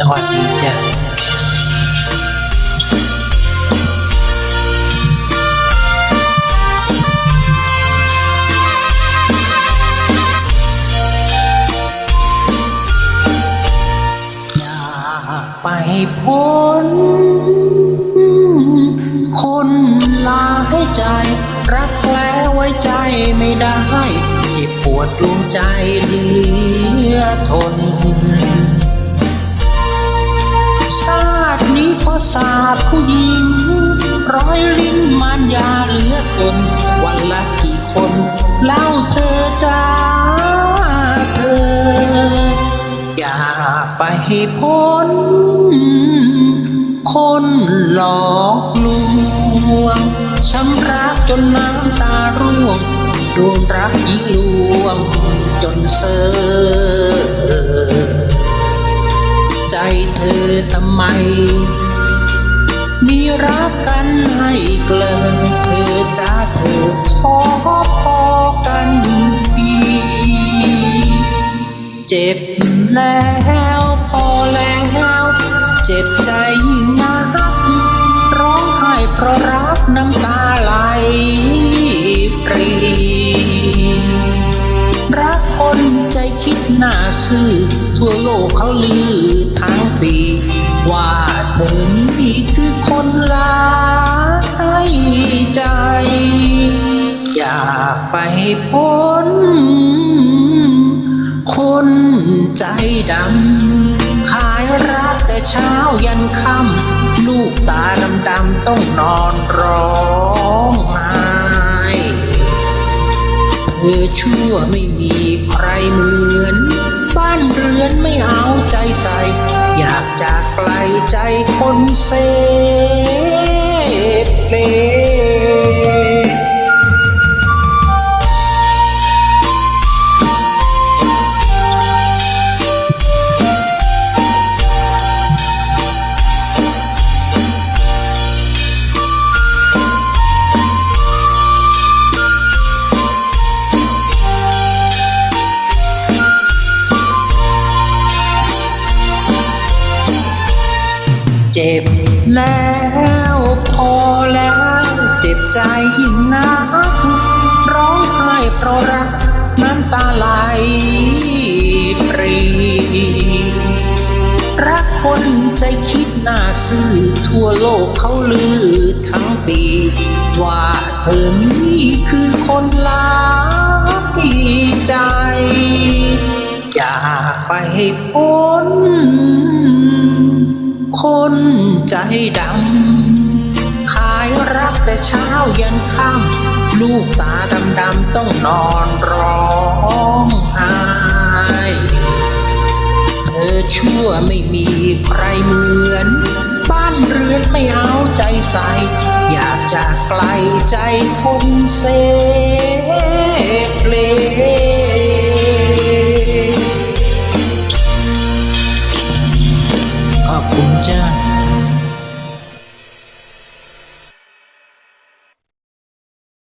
สวัสดีจ้ะอยากไปพ้นคนหลายใจ รักแล้ไว้ใจไม่ได้ เจ็บปวดดวงใจเหลือทน นี้เพราะศาสตร์ผู้หญิง ร้อยลิ้นมารยาเหลือทน วันละกี่คนเล่าเธอจ้าเธอ อย่าไปพ้น คนหลอกลวงช้ำรักจนน้ำตาร่วงดวงรักยิ่งลวง จนเซอใจเธอทำไม มีรักกันให้เกลินเธอจ้าเธอขอพอกันปีเจ็บแล้วพอแล้วเจ็บใจยิ่งนักร้องไห้เพราะรักน้ำตาไหลปรีรักคนใจคิดหน้าซื่อทั่วโลกเขาลือทั้งปี ว่าเธอนี้คือคนลายใจ อยากไปพ้น คนใจดำ ขายรักแต่เช้ายันค่ำ ลูกตาดำๆต้องนอนร้องไห้เธอชั่วไม่มีใครเหมือน บ้านเรือนไม่เอาใจใส่ อยากจากไกลใจคนเสพเพล เจ็บแล้วพอแล้วเจ็บใจยิ่งนักร้องไห้เพราะรักน้ำตาไหลปรีรักคนใจคิดหน้าซื่อทั่วโลกเขาลือทั้งปี ว่าเธอนี้คือคนลายใจ อยากไปพ้น ใจดำ ขายรักแต่เช้าเย็นค่ำลูกตาดำดำต้องนอนร้องไห้เธอชั่วไม่มีใครเหมือน บ้านเรือนไม่เอาใจใส่ อยากจะไกลใจคนเสกเพลขอบคุณเจ้า